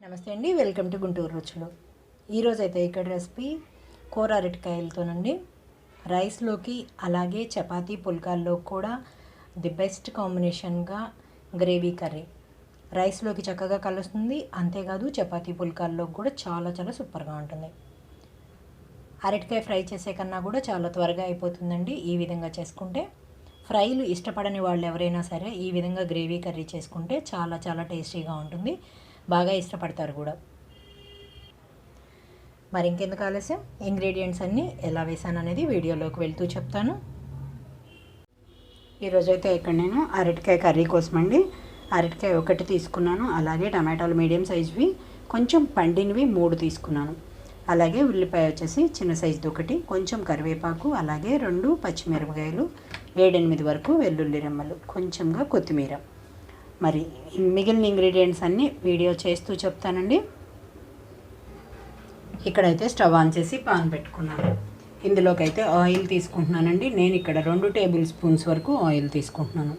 నమస్తే అండి welcome to Guntur రుచులు. ఈరోజు అయితే ఇక్కడ రెసిపీ కూర అరటికాయలతోనండి. రైస్లోకి అలాగే చపాతీ పుల్కాల్లో కూడా ది బెస్ట్ కాంబినేషన్గా గ్రేవీ కర్రీ. రైస్లోకి చక్కగా కలుస్తుంది. అంతేకాదు చపాతీ పుల్కాల్లో కూడా చాలా చాలా సూపర్గా ఉంటుంది. అరటికాయ ఫ్రై చేసే కన్నా కూడా చాలా త్వరగా అయిపోతుందండి ఈ విధంగా చేసుకుంటే. ఫ్రైలు ఇష్టపడని వాళ్ళు ఎవరైనా సరే ఈ విధంగా గ్రేవీ కర్రీ చేసుకుంటే చాలా చాలా టేస్టీగా ఉంటుంది. బాగా ఇష్టపడతారు కూడా. మరి ఇంకెందుకు ఆలస్యం? ఇంగ్రీడియంట్స్ అన్నీ ఎలా వేసాను అనేది వీడియోలోకి వెళ్తూ చెప్తాను. ఈరోజు అయితే ఇక్కడ నేను అరటికాయ కర్రీ కోసం అండి అరటికాయ ఒకటి తీసుకున్నాను. అలాగే టమాటాలు మీడియం సైజువి కొంచెం పండినవి మూడు తీసుకున్నాను. అలాగే ఉల్లిపాయ వచ్చేసి చిన్న సైజుది ఒకటి కొంచెం కరివేపాకు అలాగే రెండు పచ్చిమిరపకాయలు ఏడెనిమిది వరకు వెల్లుల్లి రెమ్మలు కొంచెంగా కొత్తిమీర. మరి మిగిలిన ఇంగ్రీడియంట్స్ అన్నీ వీడియో చేస్తూ చెప్తానండి. ఇక్కడైతే స్టవ్ ఆన్ చేసి పాన్ పెట్టుకున్నాను. ఇందులోకి అయితే ఆయిల్ తీసుకుంటున్నానండి. నేను ఇక్కడ రెండు టేబుల్ స్పూన్స్ వరకు ఆయిల్ తీసుకుంటున్నాను.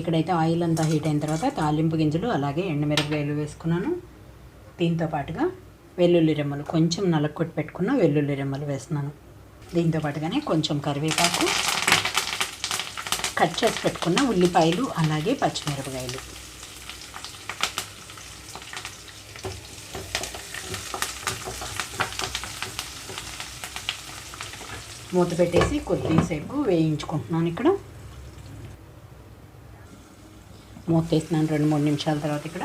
ఇక్కడైతే ఆయిల్ అంతా హీట్ అయిన తర్వాత తాలింపు గింజలు అలాగే ఎండుమిరపకాయలు వేసుకున్నాను. దీంతో పాటుగా వెల్లుల్లి రెమ్మలు కొంచెం నలకొట్టి పెట్టుకున్న వెల్లుల్లి రెమ్మలు వేస్తున్నాను. దీంతో పాటుగానే కొంచెం కరివేపాకు కట్ చేసి పెట్టుకున్న ఉల్లిపాయలు అలాగే పచ్చిమిరపకాయలు. మూత పెట్టేసి కొద్దిసేపు వేయించుకుంటున్నాను ఇక్కడ. మూత వేసినాను రెండు మూడు నిమిషాల తర్వాత ఇక్కడ.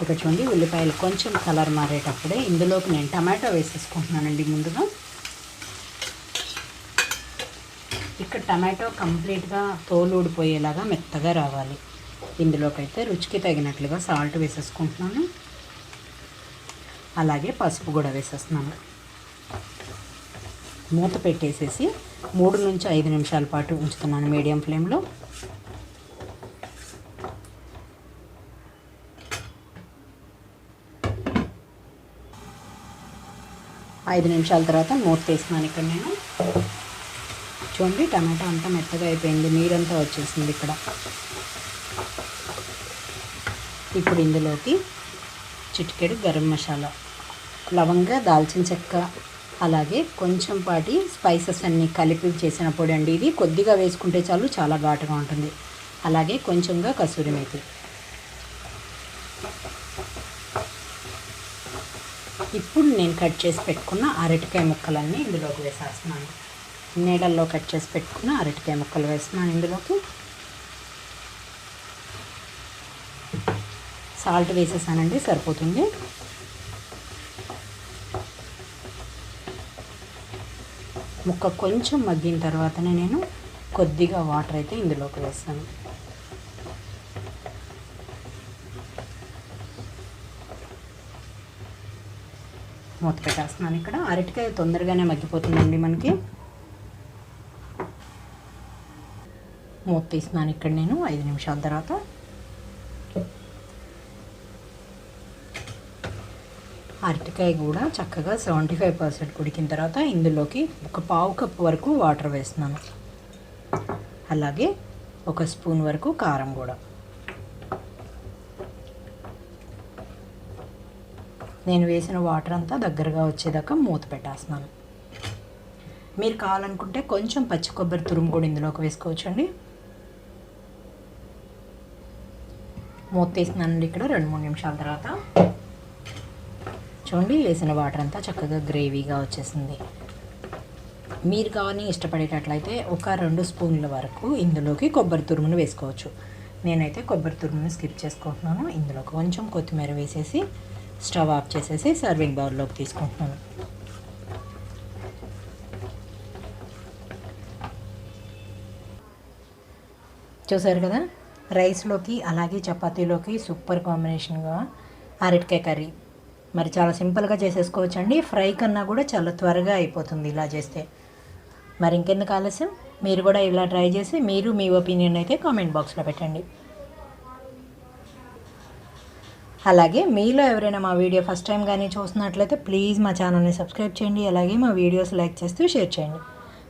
ఇక్కడ చూడండి ఉల్లిపాయలు కొంచెం కలర్ మారేటప్పుడే ఇందులోకి నేను టమాటో వేసేసుకుంటున్నానండి ముందుగా. ఇక్కడ టమాటో కంప్లీట్గా తోలు ఊడిపోయేలాగా మెత్తగా రావాలి. ఇందులోకైతే రుచికి తగినట్లుగా సాల్ట్ వేసేసుకుంటున్నాను. అలాగే పసుపు కూడా వేసేస్తున్నాను. మూత పెట్టేసేసి మూడు నుంచి ఐదు నిమిషాల పాటు ఉంచుతున్నాను మీడియం ఫ్లేమ్లో. ఐదు నిమిషాల తర్వాత మూత తీస్తున్నాను ఇక్కడ నేను. చూడండి టమాటా అంతా మెత్తగా అయిపోయింది. నీరంతా వచ్చేసింది ఇక్కడ. ఇప్పుడు ఇందులోకి చిటికెడు గరం మసాలా లవంగా దాల్చిన చెక్క అలాగే కొంచెం పాటి స్పైసెస్ అన్నీ కలిపి చేసిన పొడి అండి ఇది. కొద్దిగా వేసుకుంటే చాలు చాలా ఘాటుగా ఉంటుంది. అలాగే కొంచెంగా కసూరి మేతి. ఇప్పుడు నేను కట్ చేసి పెట్టుకున్న అరటికాయ ముక్కలన్నీ ఇందులోకి వేసేస్తున్నాను. నీడల్లో కట్ చేసి పెట్టుకున్న అరటికాయ ముక్కలు వేస్తున్నాను ఇందులోకి. సాల్ట్ వేసేసానండి సరిపోతుంది. ముక్క కొంచెం మగ్గిన తర్వాతనే నేను కొద్దిగా వాటర్ అయితే ఇందులోకి వేస్తాను. మూత పెట్టేస్తున్నాను ఇక్కడ. అరటికాయ తొందరగానే మగ్గిపోతుందండి మనకి. మూత తీస్తున్నాను ఇక్కడ నేను. ఐదు నిమిషాల తర్వాత. అరటికాయ కూడా చక్కగా సెవెంటీ ఫైవ్ పర్సెంట్ ఉడికిన తర్వాత ఇందులోకి ఒక పావు కప్పు వరకు వాటర్ వేస్తున్నాను. అలాగే ఒక స్పూన్ వరకు కారం కూడా. నేను వేసిన వాటర్ అంతా దగ్గరగా వచ్చేదాకా మూత పెట్టేస్తున్నాను. మీరు కావాలనుకుంటే కొంచెం పచ్చి కొబ్బరి తురుము కూడా ఇందులోకి వేసుకోవచ్చండి. మూత తీసినానండి ఇక్కడ రెండు మూడు నిమిషాల తర్వాత. చూడండి వేసిన వాటర్ అంతా చక్కగా గ్రేవీగా వచ్చేసింది. మీరు కానీ ఇష్టపడేటట్లయితే ఒక రెండు స్పూన్ల వరకు ఇందులోకి కొబ్బరి తురుమును వేసుకోవచ్చు. నేనైతే కొబ్బరి తురుమును స్కిప్ చేసుకుంటున్నాను. ఇందులో కొంచెం కొత్తిమీర వేసేసి స్టవ్ ఆఫ్ చేసేసి సర్వింగ్ బౌల్లోకి తీసుకుంటున్నాను. చూసారు కదా? రైస్లోకి అలాగే చపాతీలోకి సూపర్ కాంబినేషన్గా అరటికాయ కర్రీ. మరి చాలా సింపుల్గా చేసేసుకోవచ్చండి. ఫ్రై కన్నా కూడా చాలా త్వరగా అయిపోతుంది ఇలా చేస్తే. మరి ఇంకెందుకు ఆలస్యం? మీరు కూడా ఇలా ట్రై చేసి మీరు మీ ఒపీనియన్ అయితే కామెంట్ బాక్స్లో పెట్టండి. అలాగే మీలో ఎవరైనా మా వీడియో ఫస్ట్ టైం కానీ చూస్తున్నట్లయితే ప్లీజ్ మా ఛానల్ని సబ్స్క్రైబ్ చేయండి. అలాగే మా వీడియోస్ లైక్ చేస్తూ షేర్ చేయండి.